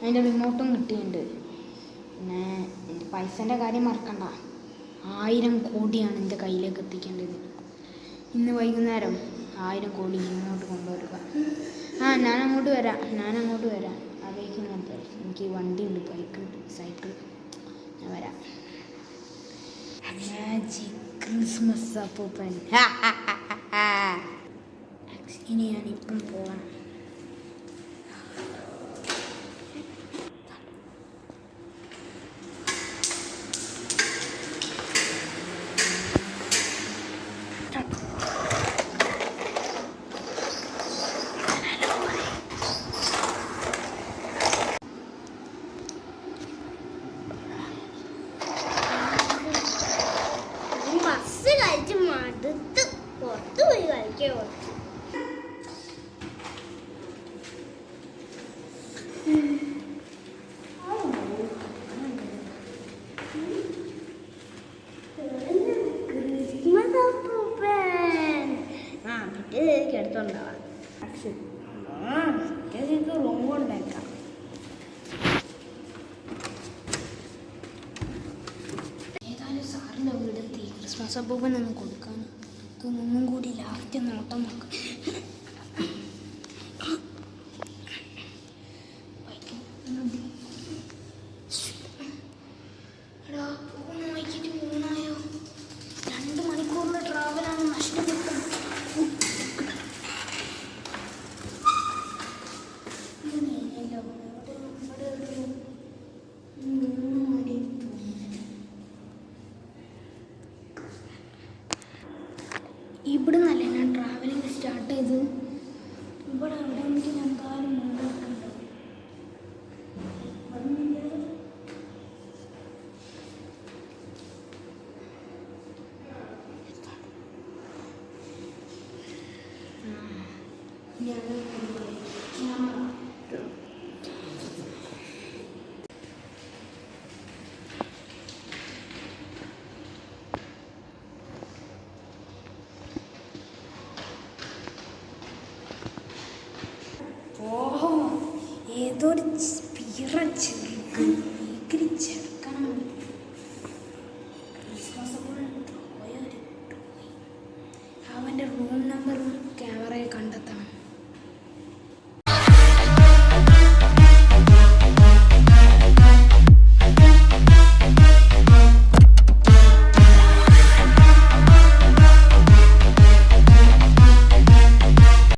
അതിന്റെ റിമോട്ടും കിട്ടിയിട്ടുണ്ട് പിന്നെ പൈസന്റെ കാര്യം മറക്കണ്ട. ആയിരം കോടിയാണ് എന്റെ കയ്യിലേക്ക് എത്തിക്കേണ്ടത്. ഇന്ന് വൈകുന്നേരം ആയിരം കോടി ഇങ്ങോട്ട് കൊണ്ടുവരിക. ആ ഞാൻ അങ്ങോട്ട് വരാം. ഞാൻ അങ്ങോട്ട് വരാം തരാം. എനിക്ക് വണ്ടി ഉണ്ട് ബൈക്ക് സൈക്കിൾ ഞാൻ വരാം. മാജിക് ക്രിസ്മസ് അപ്പൂപ്പൻ ഇനി ഞാൻ ഇപ്പം പോകണം മടുത്ത് പുറത്ത് പോയി കളിക്കാൻ കൊടുത്തു. എടുത്തോണ്ടാവാം റൂം കൊണ്ടേക്കാം ഏതായാലും സാറിന്റെ അപ്പൂപ്പനൊന്നും കൊടുക്കാൻ ഒന്നും കൂടി ലാസ്റ്റ് നോട്ടം നോക്കാം. ഇവിടെ നല്ല ഞാൻ ട്രാവലിംഗ് സ്റ്റാർട്ട് ചെയ്ത്? ഇവിടെ അവിടെ എനിക്ക് ഞാൻ എന്തായാലും മുന്നോട്ടുണ്ടാവും ഓ ഏതൊരു പിറ ചെറുക്കൻ ഭീകരി അവന്റെ റൂം നമ്പറും ക്യാമറയും കണ്ടെത്തണം.